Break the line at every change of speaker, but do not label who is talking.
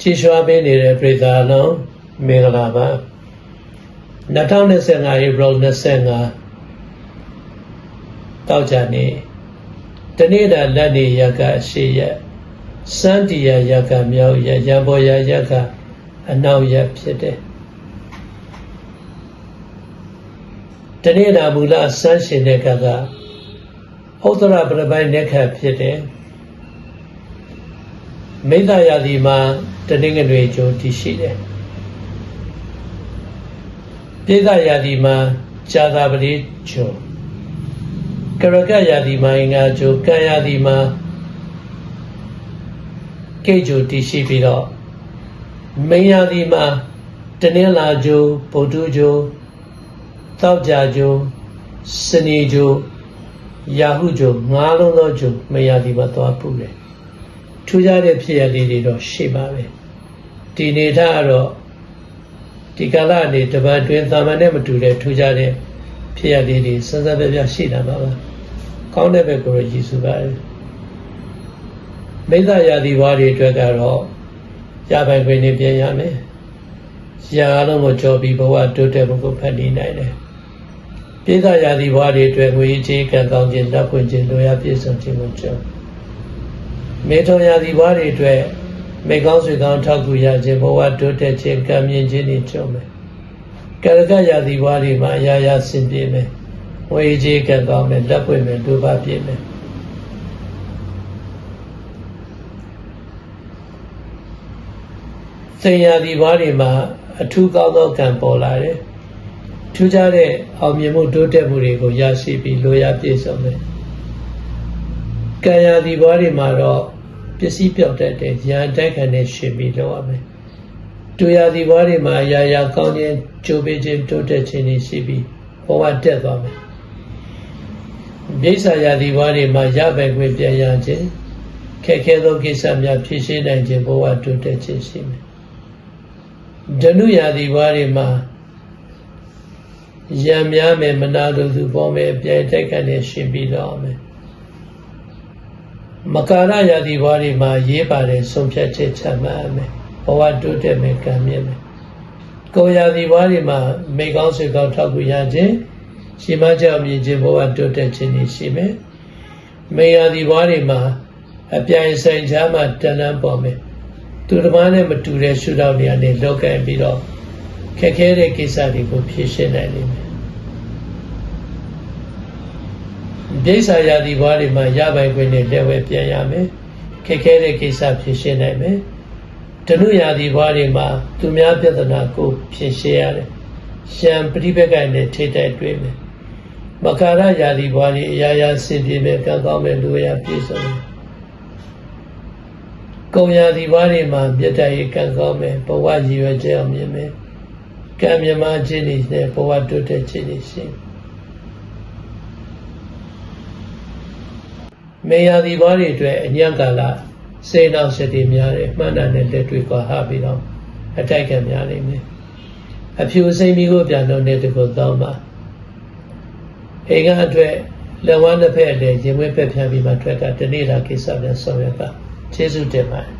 ကြည်ရွှာပေးနေတဲ့ပြည်သားလုံးမင်္ဂလာပါ2025 April 25တောက်ကြနေတနေ့တာလက်နေရကအရှိရက်စန်းတီရရကမြောက်ရရံပေါ်ရရကအနောက်ရဖြစ်တယ်တနေ့တာမူလစန်းရှင်တဲ့ကကဥဒ္ဒရပရပိုင်လက်ခတ်ဖြစ်တယ် မိသားရာသီမှာတနင်္ဂနွေကျိုးတည်ရှိတယ်ပြည်သားရာသီမှာဇာတာပတိကျိုးကရကရာသီမှာအင်္ဂါကျိုးကံရာသီမှာကိတ်ကျိုးတည်ရှိပြီးတော့မိန်ရာသီမှာတနင်္လာကျိုးဗုဒ္ဓကျိုးတောက်ကြကျိုးစနေကျိုးရာဟုကျိုးငါးလုံးသောကျိုးမိန်ရာသီမှာသွားပူတယ် ထူးခြားတဲ့ဖြစ်ရလေးတွေတော့ရှိပါပဲဒီနေထားကတော့ဒီကာလအနေတပတ်တွင်သာမန်နဲ့မတူတဲ့ထူးခြားတဲ့ဖြစ်ရလေးတွေစစပြပြရှိတာပါပါကောင်းတဲ့ဘက်ကိုရည်စုပါတယ်မိသားရာသီဝါတွေအတွက်ကတော့ရပိုင်ခွင့်နေပြန်ရမယ်ရာအလုံးကိုကြော်ပြီးဘဝတိုးတက်မှုကိုဖန်တီးနိုင်တယ်ပြည်သားရာသီဝါတွေအတွက်ငွေကြေးကံကောင်းခြင်းလက်ဖွင့်ခြင်းလိုရာပြည့်စုံခြင်းကိုကြော် မေထုံရာသီဝါတွေအတွက်မေကောင်းဆွေကောင်းထောက်ကူရခြင်းဘဝတိုးတက်ခြင်းကံမြင့်ခြင်းတွေကြုံမယ်ကရကရာသီဝါတွေမှာအရာရာဆင်ပြေမယ်ဝေကြီးကံကောင်းမယ်လက်ပွင့်မယ်ဒုပါပြည့်မယ်စိန်ရာသီဝါတွေမှာအထူးကောင်းသောကံပေါ်လာတယ်ထူးခြားတဲ့အောင်မြင်မှုတိုးတက်မှုတွေကိုရရှိပြီးလိုရာပြည့်စုံတယ် ကံရာသီဘွားတွေမှာတော့ပစ္စည်းပြောက်တတ်တဲ့ဉာဏ်တိုက်ခံတဲ့ရှင်ပြီးလောက်ရမယ်။တူရာသီဘွားတွေမှာရာရာကောင်းခြင်းကြိုးပေးခြင်းတိုးတက်ခြင်းတွေရှိပြီးဘဝတက်သွားမယ်။မြိတ်ဆာရာသီဘွားတွေမှာရပိုင်ခွင့်ပြန်ရခြင်းခက်ခဲသောကိစ္စများဖြေရှင်းနိုင်ခြင်းဘဝတိုးတက်ခြင်းရှိမယ်။ဓနုရာသီဘွားတွေမှာရံများမယ်မနာလိုသူပေါ်မယ်အပြိုင်တိုက်ခံတဲ့ရှင်ပြီးတော့မယ်။ မကာရယာတိဘွားတွေမှာရေးပါတယ်ဆုံးဖြတ်ချက်ချမှတ်ရမယ်ဘဝတိုးတက်မယ်ကံမြင့်မယ်ကိုယ်ယာတိဘွားတွေမှာမိကောင်းဆွေကောင်းထောက်ကူရခြင်းရှိမကြောက်မြင်ခြင်းဘဝတိုးတက်ခြင်းတွေရှိမယ်မေယာတိဘွားတွေမှာအပြိုင်ဆိုင်ချာမှတဏ္ဍပေါ်မယ်သူတစ်ပါးနဲ့မတူတဲ့ရှုထောင့်တွေကနေလောက်ကင်ပြီးတော့ခက်ခဲတဲ့ကိစ္စတွေကိုဖြေရှင်းနိုင်လိမ့်မယ် ဒိဋ္ဌာယာတိဘွားတွေမှာရပိုင်ခွင့်နဲ့လက်ဝဲပြန်ရမယ်ခက်ခဲတဲ့ကိစ္စဖြေရှင်းနိုင်မယ်ဓနုယာတိဘွားတွေမှာသူများပြဿနာကိုဖြေရှင်းရတယ်ရှံပရိပက္ခနဲ့ထိတိုက်တွေ့မယ်မကာရယာတိဘွားတွေအရာရာဆင်ပြေမယ်ကံကောင်းမယ်လူရပြည့်စုံတယ်ကုံယာတိဘွားတွေမှာမြတ်တရေကံကောင်းမယ်ဘဝရည်ရွယ်ချက်အောင်မြင်မယ်ကံမြမခြင်းတွေနဲ့ဘဝတိုးတက်ခြင်းတွေရှိတယ် မေယာဒီဘာတွေအတွက်အညံ့ကာလစေနောက်စတိများတယ်မှန်တယ်နဲ့လက်တွေ့ကွာဟပြီးတော့အတိုက်ခံများနေမယ်အဖြူစိမ့်ပြီးကိုပြန်တော့တဲ့တကုသောမှာအိမ်ကအတွက်လက်ဝါးနှစ်ဖက်လည်းရင်ဝဲဖက်ဖြန်းပြီးမှထွက်ကတနေ့တာကိစ္စနဲ့ဆောင်ရွက်ကကျေးဇူးတင်ပါတယ်